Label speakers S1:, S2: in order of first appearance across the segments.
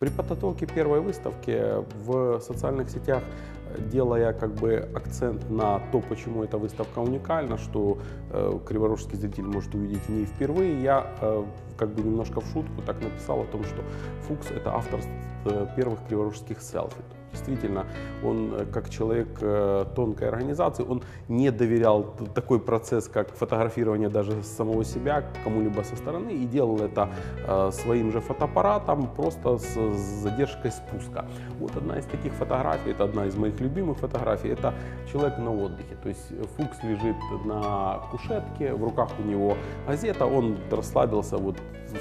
S1: При подготовке первой выставки в социальных сетях, делая как бы акцент на то, почему эта выставка уникальна, что э, криворожский зритель может увидеть в ней впервые, я э, как бы немножко в шутку так написал о том, что Фукс это автор э, первых криворожских селфи. Действительно, он э, как человек э, тонкой организации, он не доверял такой процесс, как фотографирование даже самого себя кому-либо со стороны, и делал это э, своим же фотоаппаратом, просто с задержкой спуска. Вот одна из таких фотографий, это одна из моих любимых фотографий, это человек на отдыхе. То есть Фукс лежит на кушетке, в руках у него газета, он расслабился вот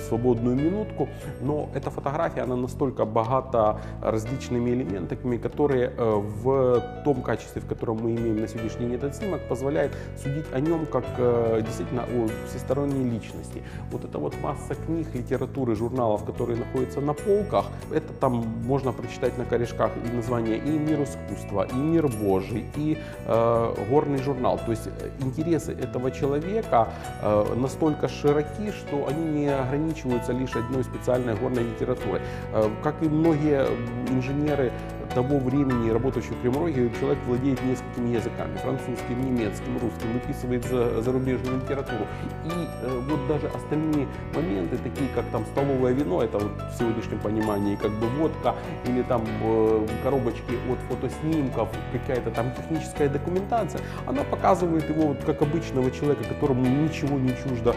S1: свободную минутку, но эта фотография, она настолько богата различными элементами, которые э, в том качестве, в котором мы имеем на сегодняшний день этот снимок, позволяет судить о нем как э, действительно о всесторонней личности. Вот это вот масса книг, литературы, журналов, которые находятся на полках, это там можно прочитать на корешках и название и «Мир искусства», и «Мир Божий», и э, «Горный журнал». То есть э, интересы этого человека э, настолько широки, что они не ограничиваются лишь одной специальной горной литературой. Э, как и многие инженеры того времени, работающие в Кремроге, человек владеет несколькими языками. Французским, немецким, русским, выписывает за- зарубежную литературу. И э, вот даже остальные моменты, такие как там столовое вино, это вот в сегодняшнем понимании как бы водка, или там э, коробочки от фотоснимков, какая-то там техническая документация, она показывает его вот как обычного человека, которому ничего не чуждо